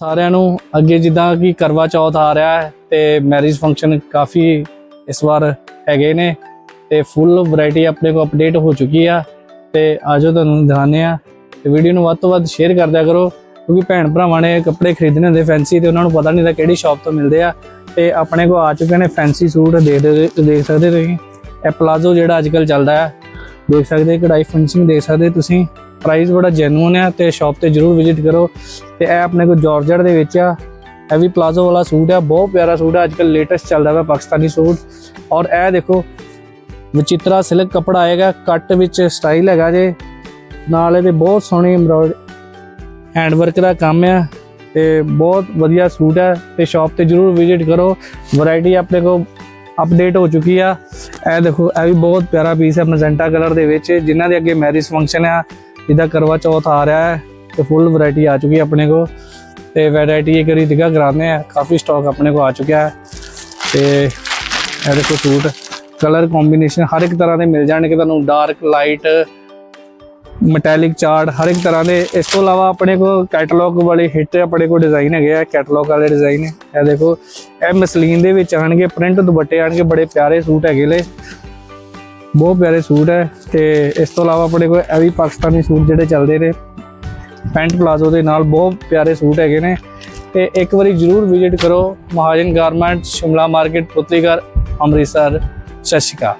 ਸਾਰਿਆਂ ਨੂੰ ਅੱਗੇ ਜਿੱਦਾਂ ਕਿ ਕਰਵਾ ਚੌਥ ਆ ਰਿਹਾ ਹੈ ਤੇ ਮੈਰਿਜ ਫੰਕਸ਼ਨ ਕਾਫੀ ਇਸ ਵਾਰ ਹੈਗੇ ਨੇ ਤੇ ਫੁੱਲ ਵੈਰਾਈਟੀ ਆਪਣੇ ਕੋ ਅਪਡੇਟ ਹੋ ਚੁੱਕੀ ਆ ਤੇ ਆਜੋ ਤੁਹਾਨੂੰ ਦਿਖਾਉਂਦੇ ਆ ਤੇ ਵੀਡੀਓ ਨੂੰ ਵੱਧ ਤੋਂ ਵੱਧ ਸ਼ੇਅਰ ਕਰਦਿਆ ਕਰੋ, ਕਿਉਂਕਿ ਭੈਣ ਭਰਾਵਾਂ ਨੇ ਕੱਪੜੇ ਖਰੀਦਣੇ ਹੁੰਦੇ ਫੈਂਸੀ ਤੇ ਉਹਨਾਂ ਨੂੰ ਪਤਾ ਨਹੀਂ ਹੁੰਦਾ ਕਿਹੜੀ ਸ਼ਾਪ ਤੋਂ ਮਿਲਦੇ ਆ ਤੇ ਆਪਣੇ ਕੋ ਆ ਚੁੱਕੇ ਨੇ ਫੈਂਸੀ ਸੂਟ ਦੇਖ ਦੇ- ਦੇਖ ਸਕਦੇ ਤੁਸੀਂ। ਇਹ ਪਲਾਜ਼ੋ ਜਿਹੜਾ ਅੱਜ ਕੱਲ ਚੱਲਦਾ ਹੈ, ਦੇਖ ਸਕਦੇ ਕਢਾਈ ਫਿਨਿਸ਼ਿੰਗ ਦੇਖ ਸਕਦੇ ਤੁਸੀਂ। ਪ੍ਰਾਈਸ ਬੜਾ ਜੈਨੂਨ ਹੈ ਤੇ ਸ਼ਾਪ ਤੇ ਜਰੂਰ ਵਿਜ਼ਿਟ ਕਰੋ। ਤੇ ਇਹ ਆਪਣੇ ਕੋਲ ਜਾਰਜਟ ਦੇ ਵਿੱਚ ਆ। ਇਹ ਵੀ ਪਲਾਜ਼ੋ ਵਾਲਾ ਸੂਟ ਹੈ ਬਹੁਤ ਪਿਆਰਾ ਸੂਟ ਹੈ ਅੱਜ ਕੱਲ ਲੇਟੈਸਟ ਚੱਲਦਾ ਵਾ ਪਾਕਿਸਤਾਨੀ ਸੂਟ। ਔਰ ਇਹ ਦੇਖੋ, ਵਿਚਿਤਰਾ ਸਿਲਕ ਕਪੜਾ ਆਏਗਾ ਕੱਟ ਵਿੱਚ ਸਟਾਈਲ ਹੈਗਾ ਜੇ। ਨਾਲ ਇਹਦੇ ਬਹੁਤ ਸੋਹਣੀ ਐਮਬ੍ਰੋਇਡਰੀ ਹੈਂਡ ਵਰਕ ਦਾ ਕੰਮ ਆ ਤੇ ਬਹੁਤ ਵਧੀਆ ਸੂਟ ਹੈ ਤੇ ਸ਼ਾਪ ਤੇ ਜਰੂਰ ਵਿਜ਼ਿਟ ਕਰੋ। ਵੈਰਾਈਟੀ ਆਪਣੇ ਕੋਲ ਅਪਡੇਟ ਹੋ ਚੁੱਕੀ ਆ। ਇਹ ਦੇਖੋ, ਇਹ ਵੀ ਬਹੁਤ ਪਿਆਰਾ ਪੀਸ ਹੈ ਮੈਜੈਂਟਾ ਕਲਰ ਦੇ ਵਿੱਚ, ਜਿਨ੍ਹਾਂ ਦੇ ਅੱਗੇ ਮੈਰਿਜ ਫੰਕਸ਼ਨ ਆ। ਜਿੱਦਾਂ ਕਰਵਾ ਚੌਥ ਆ ਰਿਹਾ ਹੈ ਤੇ ਫੁੱਲ ਵੈਰਾਈਟੀ ਆ ਚੁੱਕੀ ਹੈ ਆਪਣੇ ਕੋ ਤੇ ਵੈਰਾਈਟੀ ਇੱਕ ਵਾਰੀ ਦਿਖਾ ਕਰਾਉਂਦੇ ਆ, ਕਾਫੀ ਸਟਾਕ ਆਪਣੇ ਕੋ ਆ ਚੁੱਕਿਆ ਹੈ। ਤੇ ਇਹ ਦੇਖੋ ਸੂਟ ਕਲਰ ਕੰਬੀਨੇਸ਼ਨ ਹਰ ਇੱਕ ਤਰ੍ਹਾਂ ਦੇ ਮਿਲ ਜਾਣਗੇ ਤੁਹਾਨੂੰ ਡਾਰਕ ਲਾਈਟ ਮੈਟੈਲਿਕ ਚਾਰਟ ਹਰ ਇੱਕ ਤਰ੍ਹਾਂ ਦੇ। ਇਸ ਤੋਂ ਇਲਾਵਾ ਆਪਣੇ ਕੋ ਕੈਟਲੌਗ ਵਾਲੇ ਹਿੱਟ ਆਪਣੇ ਕੋ ਡਿਜ਼ਾਈਨ ਹੈਗੇ ਆ ਕੈਟਲੌਗ ਵਾਲੇ ਡਿਜ਼ਾਈਨ ਇਹ ਦੇਖੋ, ਇਹ ਮਸਲੀਨ ਦੇ ਵਿੱਚ ਆਣਗੇ ਪ੍ਰਿੰਟ ਦੁਪੱਟੇ ਆਣਗੇ, ਬੜੇ ਪਿਆਰੇ ਸੂਟ ਹੈਗੇ ਲੈ ਬਹੁਤ ਪਿਆਰੇ ਸੂਟ ਹੈ ਤੇ ਇਸ ਤੋਂ ਇਲਾਵਾ ਆਪਣੇ ਕੋਲ ਇਹ ਵੀ ਪਾਕਿਸਤਾਨੀ ਸੂਟ ਜਿਹੜੇ ਚੱਲਦੇ ਨੇ ਪੈਂਟ ਪਲਾਜ਼ੋ ਦੇ ਨਾਲ ਬਹੁਤ ਪਿਆਰੇ ਸੂਟ ਹੈਗੇ ਨੇ ਤੇ ਇੱਕ ਵਾਰੀ ਜਰੂਰ ਵਿਜ਼ਿਟ ਕਰੋ ਮਹਾਜਨ ਗਾਰਮੈਂਟ ਸ਼ਿਮਲਾ ਮਾਰਕੀਟ ਪੁਤਲੀਗੜ ਅੰਮ੍ਰਿਤਸਰ। ਸਤਿ ਸ਼੍ਰੀ ਅਕਾਲ।